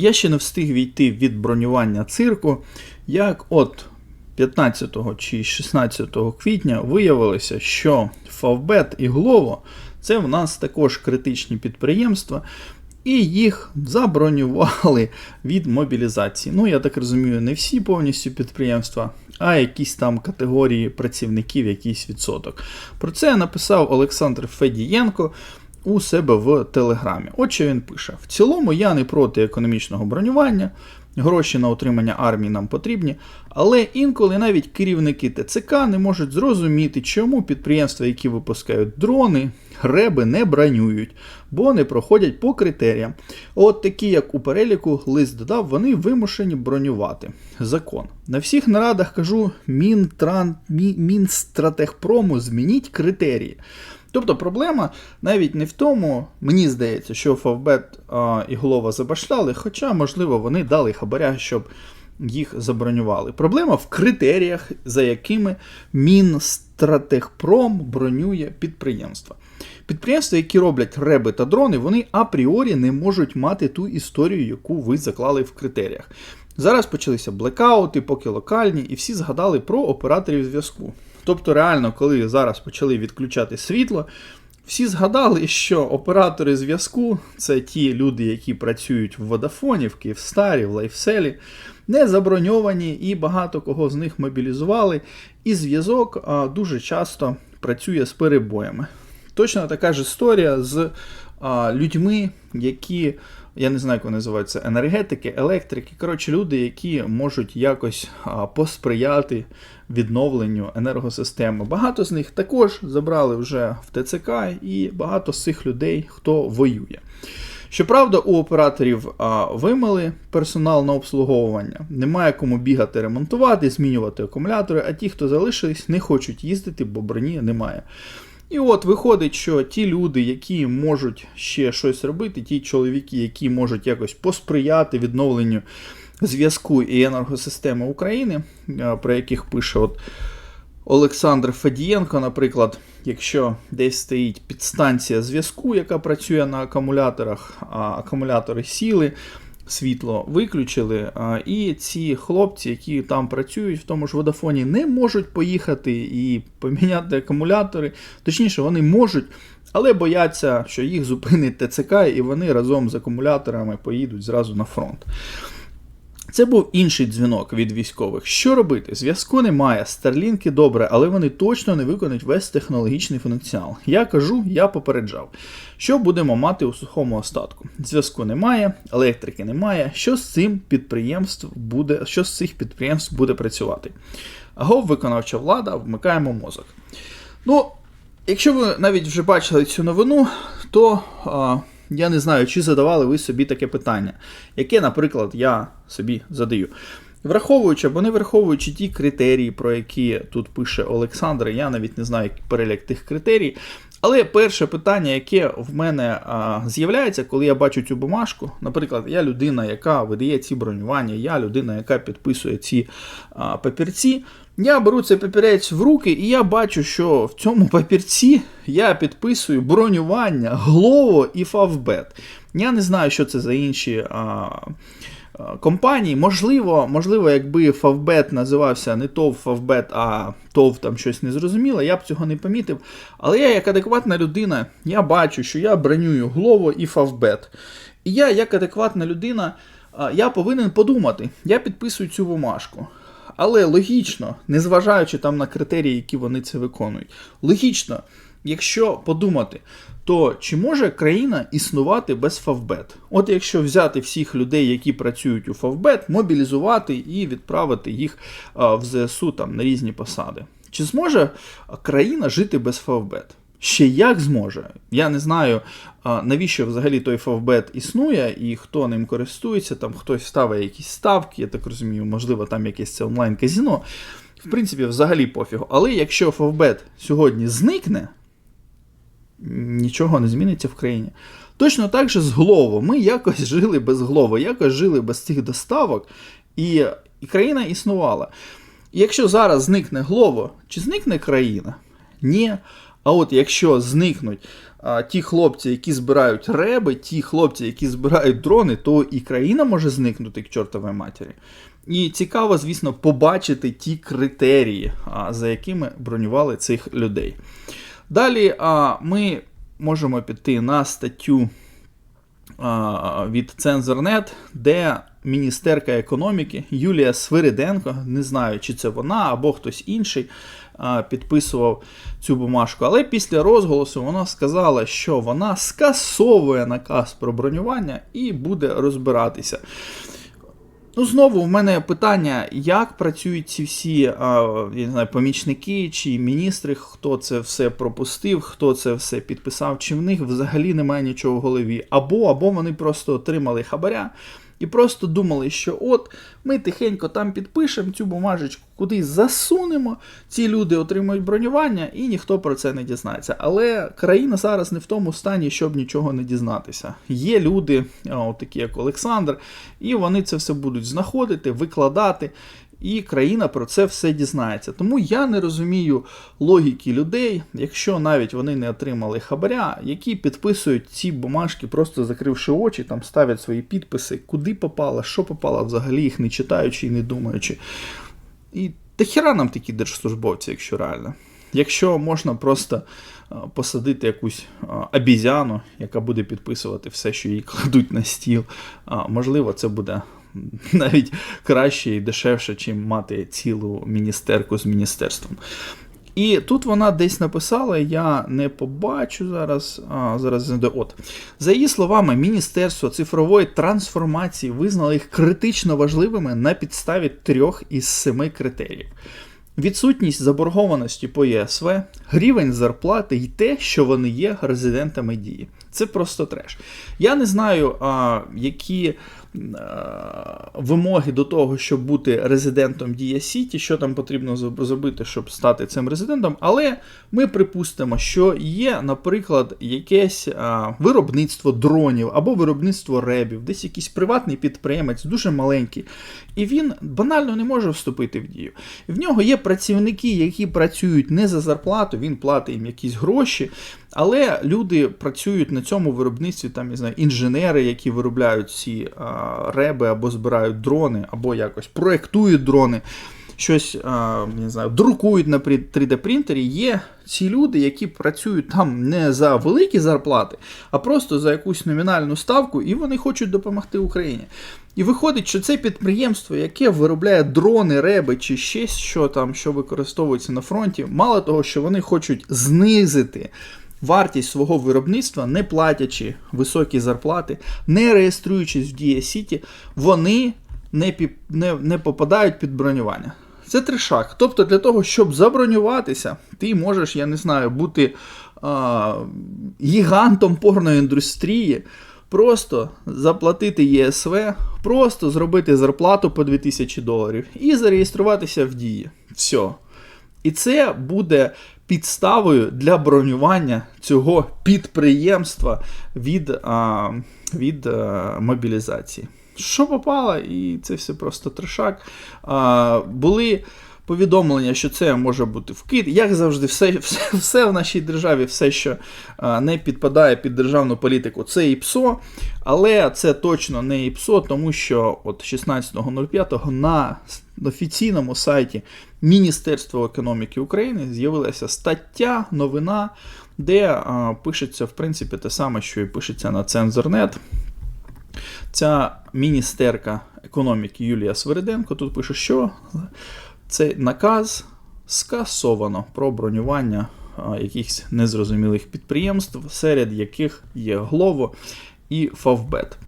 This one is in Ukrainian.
Я ще не встиг війти від бронювання цирку, як от 15 чи 16 квітня виявилося, що Фавбет і Глово це в нас також критичні підприємства, і їх забронювали від мобілізації. Ну, я так розумію, не всі повністю підприємства, а якісь там категорії працівників, якийсь відсоток. Про це написав Олександр Федієнко у себе в Телеграмі. От що він пише: в цілому я не проти економічного бронювання. Гроші на утримання армії нам потрібні, але інколи навіть керівники ТЦК не можуть зрозуміти, чому підприємства, які випускають дрони, греби не бронюють, бо не проходять по критеріям. От такі, як у переліку, лист додав, вони вимушені бронювати. Закон. На всіх нарадах кажу, Мінтран... Мі... Мінстратегпрому змініть критерії. Тобто проблема навіть не в тому, мені здається, що Фавбет і Голова забашляли, хоча, можливо, вони дали хабаря, щоб їх забронювали. Проблема в критеріях, за якими Мінстратегпром бронює підприємства. Підприємства, які роблять реби та дрони, вони апріорі не можуть мати ту історію, яку ви заклали в критеріях. Зараз почалися блекаути, поки локальні, і всі згадали про операторів зв'язку. Тобто, реально, коли зараз почали відключати світло, всі згадали, що оператори зв'язку це ті люди, які працюють в Водафоні, в Київстарі, в Лайфселі, не заброньовані і багато кого з них мобілізували. І зв'язок дуже часто працює з перебоями. Точно така ж історія з людьми, які, я не знаю, як вони називаються, енергетики, електрики. Коротше, люди, які можуть якось посприяти відновленню енергосистеми. Багато з них також забрали вже в ТЦК, і багато з цих людей, хто воює. Щоправда, у операторів а, вимили персонал на обслуговування, немає кому бігати, ремонтувати, змінювати акумулятори, а ті, хто залишились, не хочуть їздити, бо броні немає. І от виходить, що ті люди, які можуть ще щось робити, ті чоловіки, які можуть якось посприяти відновленню зв'язку і енергосистеми України, про яких пише от Олександр Федієнко, наприклад, якщо десь стоїть підстанція зв'язку, яка працює на акумуляторах, а акумулятори сіли. Світло виключили, і ці хлопці, які там працюють в тому ж водофоні, не можуть поїхати і поміняти акумулятори. Точніше, вони можуть, але бояться, що їх зупинить ТЦК, і вони разом з акумуляторами поїдуть зразу на фронт. Це був інший дзвінок від військових. Що робити? Зв'язку немає, старлінки добре, але вони точно не виконують весь технологічний функціонал. Я кажу, я попереджав. Що будемо мати у сухому остатку? Зв'язку немає, електрики немає. Що з цим підприємств буде, що з цих підприємств буде працювати? Агов, виконавча влада, вмикаємо мозок. Ну, якщо ви навіть вже бачили цю новину, то. А, я не знаю, чи задавали ви собі таке питання, яке, наприклад, я собі задаю. Враховуючи або не враховуючи ті критерії, про які тут пише Олександр, я навіть не знаю перелік тих критерій. Але перше питання, яке в мене з'являється, коли я бачу цю бумажку, наприклад, я людина, яка видає ці бронювання, я людина, яка підписує ці а, папірці, я беру цей папірець в руки, і я бачу, що в цьому папірці я підписую бронювання, Глово і Фавбет. Я не знаю, що це за інші. А, Компанії, можливо, можливо, якби Фавбет називався не ТОВ Фавбет, а ТОВ там щось незрозуміле, я б цього не помітив. Але я, як адекватна людина, я бачу, що я бронюю Глово і Фавбет. І я, як адекватна людина, я повинен подумати, я підписую цю бумажку. Але логічно, незважаючи там на критерії, які вони це виконують, логічно, якщо подумати, то чи може країна існувати без Фавбет? От якщо взяти всіх людей, які працюють у Фавбет, мобілізувати і відправити їх в ЗСУ там на різні посади. Чи зможе країна жити без Фавбет? Ще як зможе. Я не знаю, навіщо взагалі той Фавбет існує і хто ним користується, там хтось ставить якісь ставки, я так розумію, можливо, там якесь це онлайн-казіно. В принципі, взагалі пофігу. Але якщо Фавбет сьогодні зникне, нічого не зміниться в країні. Точно так же з Глово. Ми якось жили без Глово, якось жили без цих доставок, і, і країна існувала. І якщо зараз зникне Глово, чи зникне країна? Ні. А от якщо зникнуть а, ті хлопці, які збирають реби, ті хлопці, які збирають дрони, то і країна може зникнути к чортовій матері. І цікаво, звісно, побачити ті критерії, а, за якими бронювали цих людей. Далі а, ми можемо піти на статтю а, від Цензорнет, де міністерка економіки Юлія Свириденко, не знаю, чи це вона або хтось інший, а, підписував цю бумажку. Але після розголосу вона сказала, що вона скасовує наказ про бронювання і буде розбиратися. Ну, знову в мене питання, як працюють ці всі а, я не знаю, помічники чи міністри, хто це все пропустив, хто це все підписав, чи в них взагалі немає нічого в голові. Або, або вони просто отримали хабаря і просто думали, що от ми тихенько там підпишемо цю бумажечку, кудись засунемо, ці люди отримують бронювання, і ніхто про це не дізнається. Але країна зараз не в тому стані, щоб нічого не дізнатися. Є люди, такі як Олександр, і вони це все будуть знаходити, викладати. І країна про це все дізнається. Тому я не розумію логіки людей, якщо навіть вони не отримали хабаря, які підписують ці бумажки, просто закривши очі, там ставлять свої підписи, куди попало, що попало, взагалі їх не читаючи і не думаючи. І та хіра нам такі держслужбовці, якщо реально. Якщо можна просто посадити якусь обізяну, яка буде підписувати все, що їй кладуть на стіл, можливо, це буде навіть краще і дешевше, чим мати цілу міністерку з міністерством. І тут вона десь написала, я не побачу зараз. А, зараз. От. За її словами, Міністерство цифрової трансформації визнало їх критично важливими на підставі трьох із семи критеріїв. Відсутність заборгованості по ЄСВ, рівень зарплати і те, що вони є резидентами дії. Це просто треш. Я не знаю, а, які а, вимоги до того, щоб бути резидентом Дія Сіті, що там потрібно зробити, щоб стати цим резидентом. Але ми припустимо, що є, наприклад, якесь а, виробництво дронів або виробництво ребів, десь якийсь приватний підприємець, дуже маленький, і він банально не може вступити в дію. В нього є працівники, які працюють не за зарплату, він платить їм якісь гроші. Але люди працюють на цьому виробництві, там, я знаю, інженери, які виробляють ці а, реби або збирають дрони, або якось проєктують дрони, щось а, не знаю, друкують на 3D-принтері. Є ці люди, які працюють там не за великі зарплати, а просто за якусь номінальну ставку, і вони хочуть допомогти Україні. І виходить, що це підприємство, яке виробляє дрони, реби чи ще що там, що використовується на фронті, мало того, що вони хочуть знизити вартість свого виробництва, не платячи високі зарплати, не реєструючись в Дія Сіті, вони не, пі... не, не попадають під бронювання. Це трешак. Тобто, для того, щоб забронюватися, ти можеш, я не знаю, бути а, гігантом порної індустрії, просто заплатити ЄСВ, просто зробити зарплату по 2000 доларів і зареєструватися в дії. Все. І це буде підставою для бронювання цього підприємства від а, від а, мобілізації. Що попало, і це все просто трешак. А, Були повідомлення, що це може бути вкид. Як завжди, все все, все в нашій державі, все, що не підпадає під державну політику, це ІПСО. Але це точно не ІПСО, тому що от 16.05 на офіційному сайті Міністерства економіки України з'явилася стаття, новина, де а, пишеться, в принципі, те саме, що і пишеться на Цензорнет. Ця міністерка економіки Юлія Свириденко тут пише, що цей наказ скасовано про бронювання якихось незрозумілих підприємств, серед яких є Глово і Фавбет.